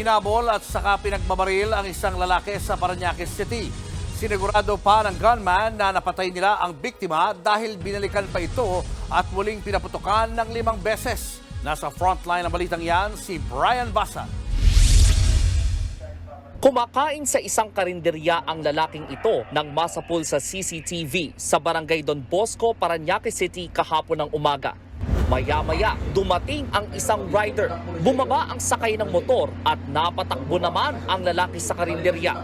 hinabol at saka pinagbabaril ang isang lalaki sa Paranaque City. Sinigurado pa ng gunman na napatay nila ang biktima dahil binalikan pa ito at muling pinaputukan ng limang beses. Nasa frontline ng balitang yan si Brian Basa. Kumakain sa isang karinderya ang lalaking ito nang masapul sa CCTV sa barangay Don Bosco, Paranaque City kahapon ng umaga. Maya-maya, dumating ang isang rider. Bumaba ang sakay ng motor at napatakbo naman ang lalaki sa karinderya.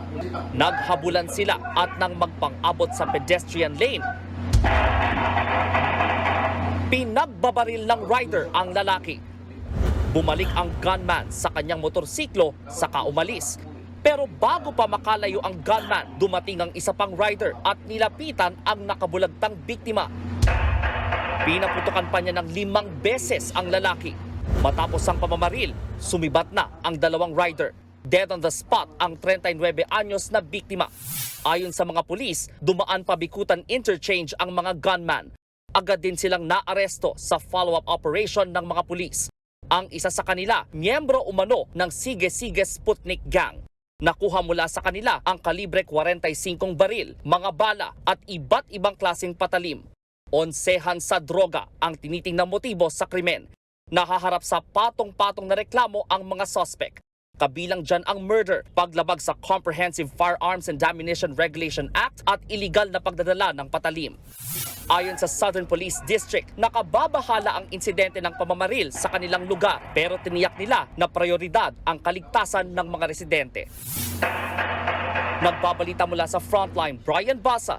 Naghabulan sila at nang magpang-abot sa pedestrian lane, pinagbabaril ng rider ang lalaki. Bumalik ang gunman sa kanyang motorsiklo saka umalis. Pero bago pa makalayo ang gunman, dumating ang isa pang rider at nilapitan ang nakabulagtang biktima. Pinaputukan pa niya ng limang beses ang lalaki. Matapos ang pamamaril, sumibat na ang dalawang rider. Dead on the spot ang 39 anyos na biktima. Ayon sa mga pulis, dumaan pa Bikutan Interchange ang mga gunman. Agad din silang naaresto sa follow-up operation ng mga pulis. Ang isa sa kanila, miyembro umano ng Sige Sige Sputnik Gang. Nakuha mula sa kanila ang kalibre 45 baril, mga bala at iba't ibang klaseng patalim. Onsehan sa droga ang tinitingnang motibo sa krimen. Nahaharap sa patong-patong na reklamo ang mga suspect. Kabilang dyan ang murder, paglabag sa Comprehensive Firearms and Ammunition Regulation Act at iligal na pagdadala ng patalim. Ayon sa Southern Police District, nakababahala ang insidente ng pamamaril sa kanilang lugar pero tiniyak nila na prioridad ang kaligtasan ng mga residente. Nagbabalita mula sa Frontline, Brian Basa,